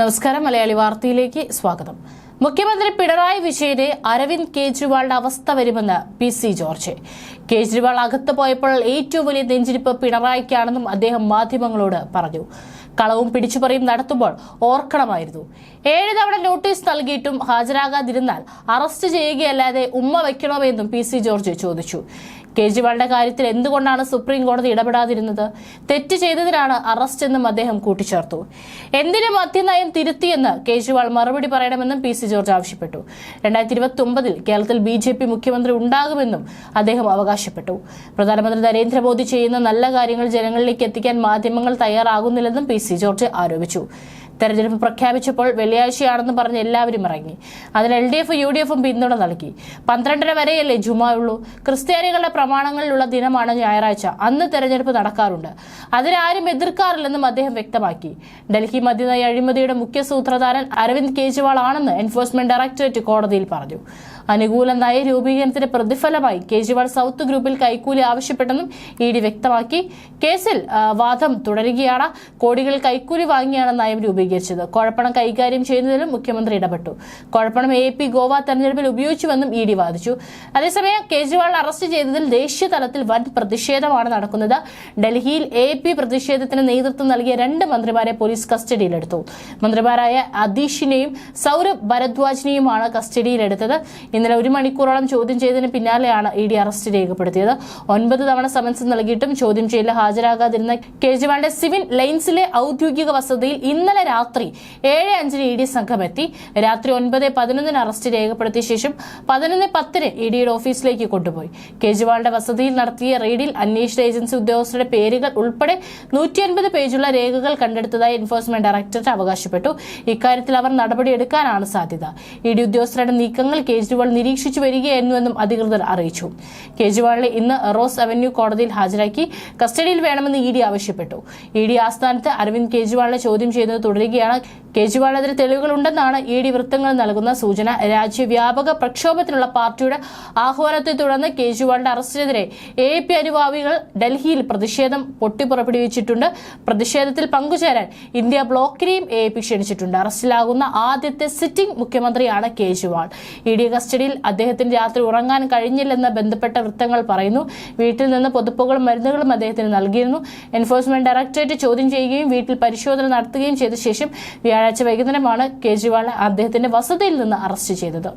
നമസ്കാരം. മലയാളി വാർത്തയിലേക്ക് സ്വാഗതം. മുഖ്യമന്ത്രി പിണറായി വിജയന്റെ അരവിന്ദ് കെജ്രിവാളിന്റെ അവസ്ഥ വരുമെന്ന് പി സി ജോർജ്. കേജ്രിവാൾ അകത്ത് പോയപ്പോൾ ഏറ്റവും വലിയ നെഞ്ചിരിപ്പ് പിണറായിക്കാണെന്നും അദ്ദേഹം മാധ്യമങ്ങളോട് പറഞ്ഞു. കളവും പിടിച്ചുപറിയും നടത്തുമ്പോൾ ഓർക്കണമായിരുന്നു. ഏഴ് തവണ നോട്ടീസ് നൽകിയിട്ടും ഹാജരാകാതിരുന്നാൽ അറസ്റ്റ് ചെയ്യുകയല്ലാതെ ഉമ്മ വയ്ക്കണമെന്നും പി സി ജോർജ് ചോദിച്ചു. കേജ്രിവാളിന്റെ കാര്യത്തിൽ എന്തുകൊണ്ടാണ് സുപ്രീം കോടതി ഇടപെടാതിരുന്നത്? തെറ്റ് ചെയ്തതിനാണ് അറസ്റ്റ് എന്നും അദ്ദേഹം കൂട്ടിച്ചേർത്തു. എന്തിന് മദ്യനയം തിരുത്തിയെന്ന് കേജ്രിവാൾ മറുപടി പറയണമെന്നും പി സി ജോർജ് ആവശ്യപ്പെട്ടു. രണ്ടായിരത്തി ഇരുപത്തി ഒമ്പതിൽ കേരളത്തിൽ ബി ജെ പി മുഖ്യമന്ത്രി ഉണ്ടാകുമെന്നും അദ്ദേഹം അവകാശപ്പെട്ടു. പ്രധാനമന്ത്രി നരേന്ദ്രമോദി ചെയ്യുന്ന നല്ല കാര്യങ്ങൾ ജനങ്ങളിലേക്ക് എത്തിക്കാൻ മാധ്യമങ്ങൾ തയ്യാറാകുന്നില്ലെന്നും പി ജോർജ് ആരോപിച്ചു തെരഞ്ഞെടുപ്പ് പ്രഖ്യാപിച്ചപ്പോൾ വെള്ളിയാഴ്ചയാണെന്ന് പറഞ്ഞ് എല്ലാവരും ഇറങ്ങി. അതിൽ L D F U D എഫും പിന്തുണ നൽകി. പന്ത്രണ്ടര വരെയല്ലേ ജുമാ ഉള്ളൂ ക്രിസ്ത്യാനികളുടെ പ്രമാണങ്ങളിലുള്ള ദിനമാണ് ഞായറാഴ്ച. അന്ന് തെരഞ്ഞെടുപ്പ് നടക്കാറുണ്ട്. അതിനാരും എതിർക്കാറില്ലെന്നും അദ്ദേഹം വ്യക്തമാക്കി. ഡൽഹി മദ്യനയ അഴിമതിയുടെ മുഖ്യ സൂത്രധാരൻ അരവിന്ദ് കെജ്രിവാൾ ആണെന്ന് എൻഫോഴ്സ്മെന്റ് ഡയറക്ടറേറ്റ് കോടതിയിൽ പറഞ്ഞു. അനുകൂല നയ രൂപീകരണത്തിന്റെ പ്രതിഫലമായി കേജ്രിവാൾ സൗത്ത് ഗ്രൂപ്പിൽ കൈക്കൂലി ആവശ്യപ്പെട്ടെന്നും ഇ ഡി വ്യക്തമാക്കി. കേസിൽ വാദം തുടരുകയാണ്. കോടികൾ കൈക്കൂലി വാങ്ങിയാണ് നയം രൂപീകരിച്ചത്. കുഴപ്പണം കൈകാര്യം ചെയ്യുന്നതിലും മുഖ്യമന്ത്രി ഇടപെട്ടു. കുഴപ്പണം എ പി ഗോവ തെരഞ്ഞെടുപ്പിൽ ഉപയോഗിച്ചുവെന്നും ഇ ഡി വാദിച്ചു. അതേസമയം കേജ്രിവാൾ അറസ്റ്റ് ചെയ്തതിൽ ദേശീയ തലത്തിൽ വൻ പ്രതിഷേധമാണ് നടക്കുന്നത്. ഡൽഹിയിൽ എ പി പ്രതിഷേധത്തിന് നേതൃത്വം നൽകിയ രണ്ട് മന്ത്രിമാരെ പോലീസ് കസ്റ്റഡിയിലെടുത്തു. മന്ത്രിമാരായ അതീഷിനെയും സൗരഭ് ഭരദ്വാജിനെയുമാണ് കസ്റ്റഡിയിലെടുത്തത്. ഇന്നലെ ഒരു മണിക്കൂറോളം ചോദ്യം ചെയ്തതിന് പിന്നാലെയാണ് ഇ ഡി അറസ്റ്റ് രേഖപ്പെടുത്തിയത്. ഒൻപത് തവണ സമൻസ് നൽകിയിട്ടും ചോദ്യം ചെയ്യലിൽ ഹാജരാകാതിരുന്ന കേജ്രിവാളിന്റെ സിവിൽ ലൈൻസിലെ ഔദ്യോഗിക വസതിയിൽ ഇന്നലെ രാത്രി ഏഴ് അഞ്ചിന് ഇ ഡി സംഘം എത്തി രാത്രി ഒൻപത് പതിനൊന്നിന് അറസ്റ്റ് രേഖപ്പെടുത്തിയ ശേഷം പതിനൊന്ന് പത്തിന് ഇ ഡിയുടെ ഓഫീസിലേക്ക് കൊണ്ടുപോയി. കേജ്രിവാളിന്റെ വസതിയിൽ നടത്തിയ റെയ്ഡിൽ അന്വേഷണ ഏജൻസി ഉദ്യോഗസ്ഥരുടെ പേരുകൾ ഉൾപ്പെടെ നൂറ്റി അൻപത് പേജുള്ള രേഖകൾ കണ്ടെടുത്തതായി എൻഫോഴ്സ്മെന്റ് ഡയറക്ടറേറ്റ് അവകാശപ്പെട്ടു. ഇക്കാര്യത്തിൽ അവർ നടപടിയെടുക്കാനാണ് സാധ്യത. ഇ ഡി ഉദ്യോഗസ്ഥരുടെ നീക്കങ്ങൾ കേജ്രിവാൾ നിരീക്ഷിച്ചു വരികയായിരുന്നുവെന്നും അധികൃതർ അറിയിച്ചു. കേജ്രിവാളിനെ ഇന്ന് റോസ് അവന്യൂ കോടതിയിൽ ഹാജരാക്കി കസ്റ്റഡിയിൽ വേണമെന്ന് ഇ ഡി ആവശ്യപ്പെട്ടു. ഇ ഡി ആസ്ഥാനത്ത് അരവിന്ദ് കേജ്രിവാളിനെ ചോദ്യം ചെയ്യുന്നത് തുടരുകയാണ് കേജ്രിവാളിനെതിരെ തെളിവുകളുണ്ടെന്നാണ് ഇ ഡി വൃത്തങ്ങൾ നൽകുന്ന സൂചന. രാജ്യവ്യാപക പ്രക്ഷോഭത്തിനുള്ള പാർട്ടിയുടെ ആഹ്വാനത്തെ തുടർന്ന് കേജ്രിവാളിന്റെ അറസ്റ്റിനെതിരെ എ പി അനുഭാവികൾ ഡൽഹിയിൽ പ്രതിഷേധം പൊട്ടിപ്പുറപ്പെടുവിച്ചിട്ടുണ്ട്. പ്രതിഷേധത്തിൽ പങ്കുചേരാൻ ഇന്ത്യ ബ്ലോക്കിനെയും എ പി ക്ഷണിച്ചിട്ടുണ്ട്. അറസ്റ്റിലാകുന്ന ആദ്യത്തെ സിറ്റിംഗ് മുഖ്യമന്ത്രിയാണ് കേജ്രിവാൾ. ഇ ഡി കസ്റ്റഡിയിൽ അദ്ദേഹത്തിന് രാത്രി ഉറങ്ങാൻ കഴിഞ്ഞില്ലെന്ന് ബന്ധപ്പെട്ട വൃത്തങ്ങൾ പറയുന്നു. വീട്ടിൽ നിന്ന് പൊതുപ്പുകളും മരുന്നുകളും അദ്ദേഹത്തിന് നൽകിയിരുന്നു. എൻഫോഴ്സ്മെന്റ് ഡയറക്ടറേറ്റ് ചോദ്യം ചെയ്യുകയും വീട്ടിൽ പരിശോധന നടത്തുകയും ചെയ്ത ശേഷം വ്യാഴാഴ്ച വൈകുന്നേരമാണ് കേജ്രിവാളിനെ അദ്ദേഹത്തിന്റെ വസതിയിൽ നിന്ന് അറസ്റ്റ് ചെയ്തത്